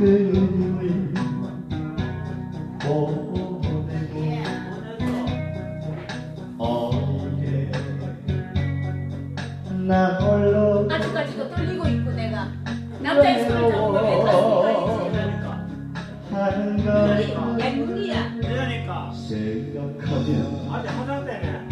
보내고 나 홀로 아직까지도 떨리고 있고 내가. 남자의 손을 잡고 왜 하는 떨리지? 걸야 윤기야. 그러니까. 생각하면 아직 화장 때문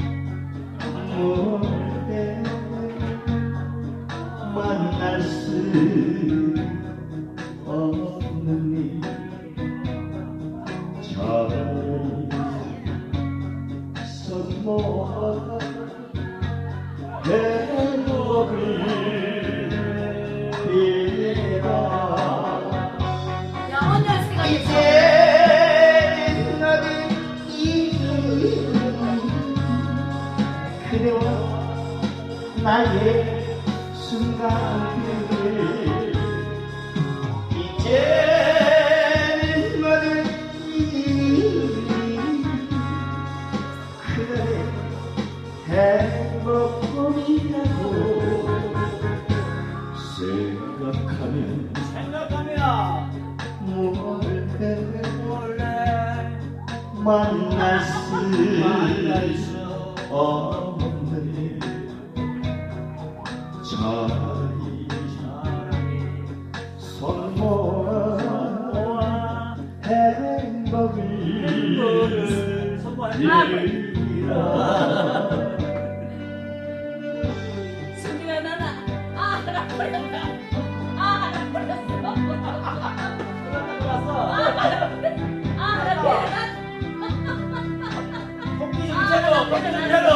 나의 순간들 이제는 너는 이제 그대 행복뿐이라고 생각하면 생각하면 뭘해 원래 만날 수 만날 수 없는 빌라 승기가 나나 아 하나 버렸다 아 하나 버렸어 아 하나 버렸어 아 하나 토끼 아, 좀 차려 토끼 좀 차려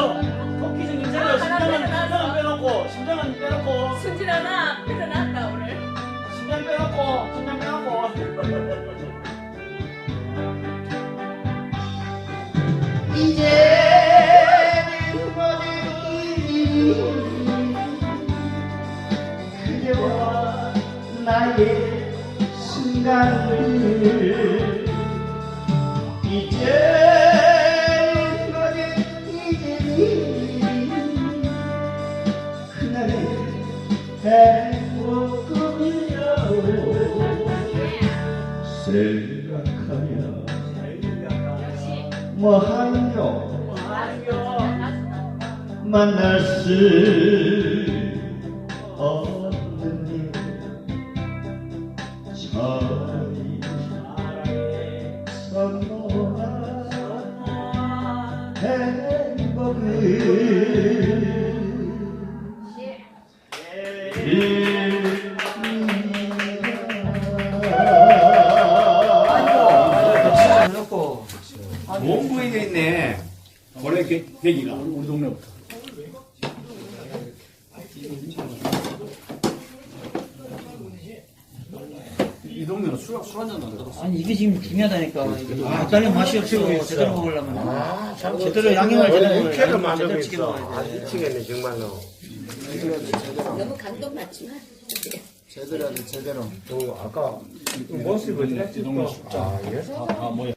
토끼 좀 아, 차려 심장은. 심장은 빼놓고 심장은 빼놓고 승진아 나 일어났다 오늘 심장 빼놓고 그대와 나의 순간을 이제는 너는 이제는 그날의 행복금이라고 생각하면 역시 뭐하요 아이고 만날 수 부위가 있네. 원래 게, 계기가 우리 동네부터. 이 동네는 술, 술 한잔 안 들었어. 아니 이게 지금 중요하다니까 약간의 맛이 없어 제대로 먹으려면 제대로 양념을 제대로 육회를 먹어야 돼. 만들고 제대로 지켜 있어. 먹어야 아, 돼 미치겠네, 정말로. 너무 감동 받지 마 제대로 하지, 제대로. 어, 아까 모습을 이 동네 숙자. 아, 예? 아, 뭐야.